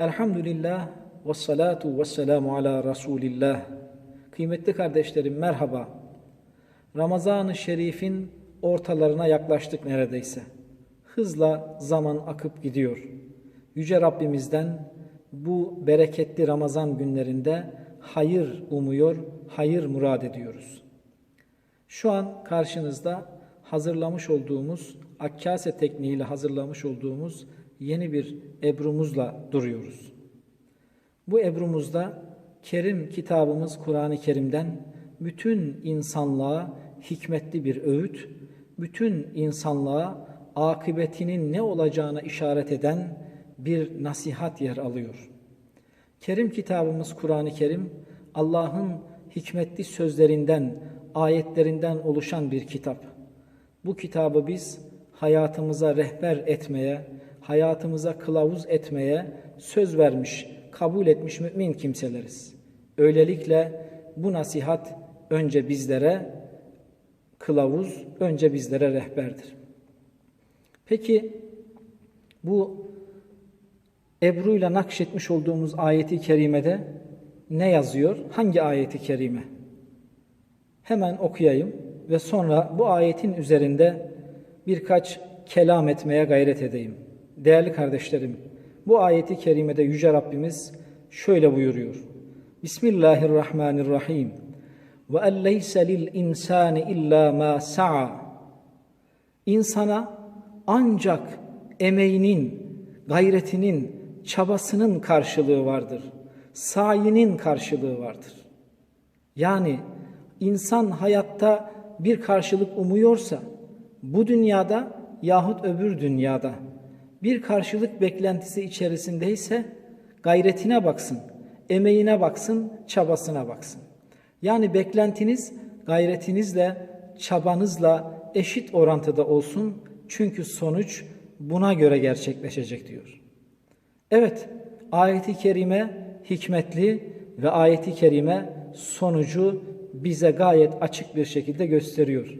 Elhamdülillah ve salatu ve selamu ala Resulillah. Kıymetli kardeşlerim merhaba. Ramazan-ı Şerif'in ortalarına yaklaştık neredeyse. Hızla zaman akıp gidiyor. Yüce Rabbimizden bu bereketli Ramazan günlerinde hayır umuyor, hayır murad ediyoruz. Şu an karşınızda hazırlamış olduğumuz, akkase tekniğiyle hazırlamış olduğumuz yeni bir ebrumuzla duruyoruz. Bu ebrumuzda Kerim kitabımız Kur'an-ı Kerim'den bütün insanlığa hikmetli bir öğüt, bütün insanlığa akıbetinin ne olacağına işaret eden bir nasihat yer alıyor. Kerim kitabımız Kur'an-ı Kerim Allah'ın hikmetli sözlerinden, ayetlerinden oluşan bir kitap. Bu kitabı biz hayatımıza rehber etmeye, hayatımıza kılavuz etmeye söz vermiş, kabul etmiş mümin kimseleriz. Öylelikle bu nasihat önce bizlere kılavuz, önce bizlere rehberdir. Peki bu Ebru'yla nakşetmiş olduğumuz ayeti kerimede ne yazıyor? Hangi ayeti kerime? Hemen okuyayım ve sonra bu ayetin üzerinde birkaç kelam etmeye gayret edeyim. Değerli kardeşlerim, bu ayeti kerimede Yüce Rabbimiz şöyle buyuruyor. Bismillahirrahmanirrahim. Ve en leyse lil insani illa. İnsana ancak emeğinin, gayretinin, çabasının karşılığı vardır. Sayinin karşılığı vardır. Yani insan hayatta bir karşılık umuyorsa bu dünyada yahut öbür dünyada bir karşılık beklentisi içerisindeyse gayretine baksın, emeğine baksın, çabasına baksın. Yani beklentiniz gayretinizle, çabanızla eşit orantıda olsun çünkü sonuç buna göre gerçekleşecek diyor. Evet, ayeti kerime hikmetli ve ayeti kerime sonucu bize gayet açık bir şekilde gösteriyor.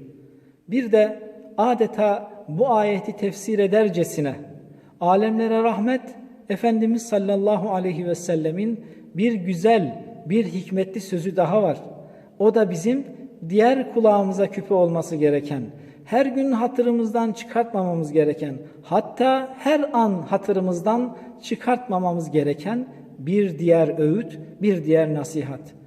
Bir de adeta bu ayeti tefsir edercesine alemlere rahmet Efendimiz sallallahu aleyhi ve sellemin bir güzel, bir hikmetli sözü daha var. O da bizim diğer kulağımıza küpe olması gereken, her gün hatırımızdan çıkartmamamız gereken, hatta her an hatırımızdan çıkartmamamız gereken bir diğer öğüt, bir diğer nasihat.